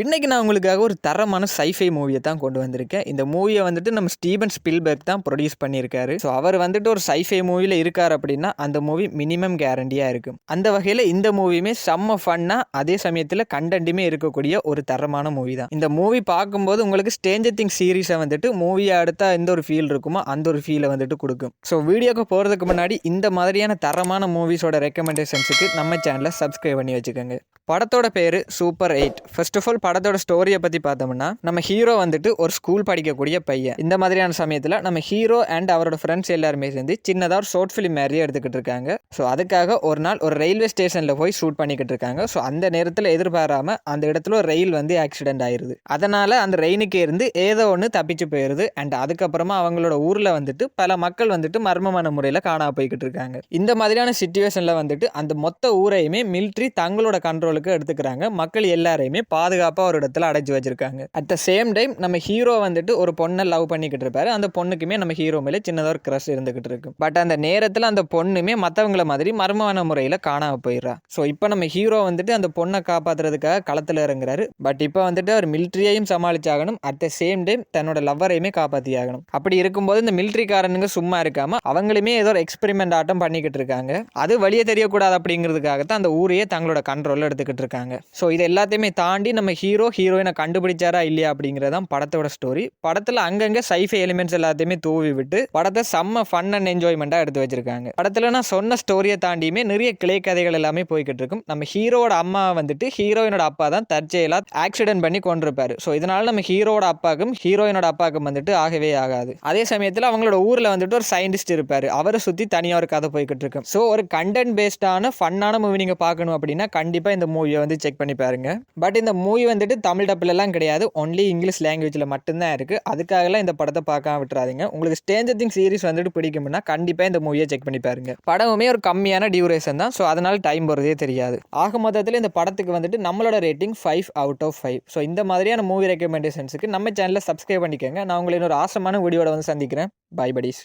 இன்றைக்கி நான் உங்களுக்காக ஒரு தரமான சைஃபை மூவியை தான் கொண்டு வந்திருக்கேன். இந்த மூவியை வந்துட்டு நம்ம ஸ்டீபன் ஸ்பில்பர்க் தான் ப்ரொடியூஸ் பண்ணியிருக்காரு. ஸோ அவர் வந்துட்டு ஒரு சைஃபை மூவியில் இருக்கார் அப்படின்னா அந்த மூவி மினிமம் கேரண்டியாக இருக்கும். அந்த வகையில் இந்த மூவியுமே செம்ம ஃபன்னாக அதே சமயத்தில் கண்டென்ட்டுமே இருக்கக்கூடிய ஒரு தரமான மூவி தான். இந்த மூவி பார்க்கும்போது உங்களுக்கு ஸ்டேஞ்சர் திங் சீரீஸை வந்துட்டு மூவியை அடுத்தா எந்த ஒரு ஃபீல் இருக்குமோ அந்த ஒரு ஃபீலை வந்துட்டு கொடுக்கும். ஸோ வீடியோக்கு போகிறதுக்கு முன்னாடி இந்த மாதிரியான தரமான மூவிஸோட ரெக்கமெண்டேஷன்ஸுக்கு நம்ம சேனலை சப்ஸ்கிரைப் பண்ணி வச்சுக்கோங்க. படத்தோட பேர் super eight first of all படத்தோட ஸ்டோரியை பற்றி பார்த்தோம்னா நம்ம ஹீரோ வந்துட்டு ஒரு ஸ்கூல் படிக்கக்கூடிய பையன். இந்த மாதிரியான சமயத்தில் நம்ம ஹீரோ அண்ட் அவரோட ஃப்ரெண்ட்ஸ் எல்லாருமே சேர்ந்து சின்னதாக ஒரு ஷார்ட் ஃபிலிம் மாதிரி எடுத்துக்கிட்டு இருக்காங்க. ஸோ அதுக்காக ஒரு நாள் ஒரு ரயில்வே ஸ்டேஷனில் போய் ஷூட் பண்ணிக்கிட்டு இருக்காங்க. ஸோ அந்த நேரத்தில் எதிர்பாராம அந்த இடத்துல ஒரு ரயில் வந்து ஆக்சிடென்ட் ஆயிருது. அதனால் அந்த ரெயினுக்கு இருந்து ஏதோ ஒன்று தப்பிச்சு போயிடுது அண்ட் அதுக்கப்புறமா அவங்களோட ஊரில் வந்துட்டு பல மக்கள் வந்துட்டு மர்மமான முறையில் காணா போய்கிட்டு இருக்காங்க. இந்த மாதிரியான சுச்சுவேஷனில் வந்துட்டு அந்த மொத்த ஊரையுமே மிலிட்ரி தங்களோட கண்ட்ரோலுக்கு எடுத்துக்கிறாங்க. மக்கள் எல்லாரையுமே பாதுகாப்பாக ஒரு இடத்துல அடைச்சி வச்சிருக்காங்க. அட் த சேம் டைம் நம்ம ஹீரோ வந்துட்டு ஒரு பொண்ணை லவ் பண்ணிக்கிட்டு இருப்பாரு. அந்த பொண்ணுக்குமே நம்ம ஹீரோ மேலே சின்னதாக ஒரு க்ரஷ் இருந்துகிட்டு இருக்கு. பட் அந்த நேரத்தில் அந்த பொண்ணுமே மற்றவங்கள மாதிரி மர்மமான முறையில் காணாம போயிடுறா. ஸோ இப்போ நம்ம ஹீரோ வந்துட்டு அந்த பொண்ணை காப்பாத்துறதுக்காக களத்தில் இறங்குறாரு. பட் இப்போ வந்துட்டு அவர் மிலிட்ரியையும் சமாளிச்சாகணும். அட் த சேம் டைம் தன்னோட லவ்வரையுமே காப்பாற்றி ஆகணும் அப்படி இருக்கும்போது இந்த மிலிட்ரிக்காரனுங்க சும்மா இருக்காம அவங்களுமே ஏதோ ஒரு எக்ஸ்பெரிமெண்ட் ஆட்டம் பண்ணிக்கிட்டு இருக்காங்க. அது வழியே தெரியக்கூடாது அப்படிங்கிறதுக்காக தான் அந்த ஊரையே தங்களோட கண்ட்ரோலில் பார்த்துக்கிட்டு இருக்காங்க ஸோ இது எல்லாத்தையுமே தாண்டி நம்ம ஹீரோ ஹீரோயினை கண்டுபிடிச்சாரா இல்லையா அப்படிங்கிறதான் படத்தோட ஸ்டோரி படத்தில் அங்கங்கே சைஃபை எலிமெண்ட்ஸ் எல்லாத்தையுமே தூவி விட்டு படத்தை செம்ம ஃபன் அண்ட் என்ஜாய்மெண்ட்டாக எடுத்து வச்சிருக்காங்க. படத்தில் நான் சொன்ன ஸ்டோரியை தாண்டியுமே நிறைய கிளை கதைகள் எல்லாமே போய்கிட்டு இருக்கும் நம்ம ஹீரோட அம்மா வந்துட்டு ஹீரோயினோட அப்பா தான் தற்செயலாக ஆக்சிடென்ட் பண்ணி கொண்டிருப்பாரு ஸோ இதனால நம்ம ஹீரோட அப்பாக்கும் ஹீரோயினோட அப்பாவுக்கும் வந்துட்டு ஆகவே ஆகாது. அதே சமயத்தில் அவங்களோட ஊரில் வந்துட்டு ஒரு சயின்டிஸ்ட் இருப்பார். அவரை சுற்றி தனியாக ஒரு கதை போய்கிட்டு இருக்கும் ஸோ ஒரு கண்டென்ட் பேஸ்டான ஃபன்னான மூவி நீங்கள் பார்க்கணும் அப்படின்னா கண்டிப்பாக இந்த மூவியை வந்து செக் பண்ணி பாருங்க. பட் இந்த மூவி வந்துட்டு தமிழ் டப்பிலலாம் கிடையாது. ஒன்லி இங்கிலீஷ் லாங்குவேஜில் மட்டும்தான் இருக்குது அதுக்காகலாம் இந்த படத்தை பார்க்காம விட்டுறாதீங்க. உங்களுக்கு ஸ்டேஞ்சர் திங் சீரிஸ் வந்துட்டு பிடிக்கும்னா கண்டிப்பாக இந்த மூவியை செக் பண்ணி பாருங்கள் படமுமே ஒரு கம்மியான டியூரேஷன் தான். ஸோ அதனால் டைம் போகிறதே தெரியாது. ஆக மொத்தத்தில் இந்த படத்துக்கு வந்துட்டு நம்மளோட rating five out of five so இந்த மாதிரியான மூவி ரெக்கமெண்டேஷன்ஸுக்கு நம்ம சேனலில் சப்ஸ்கிரைப் பண்ணிக்கோங்க. நான் உங்களை இன்னொரு ஆசமான வீடியோட வந்து சந்திக்கிறேன். By buddies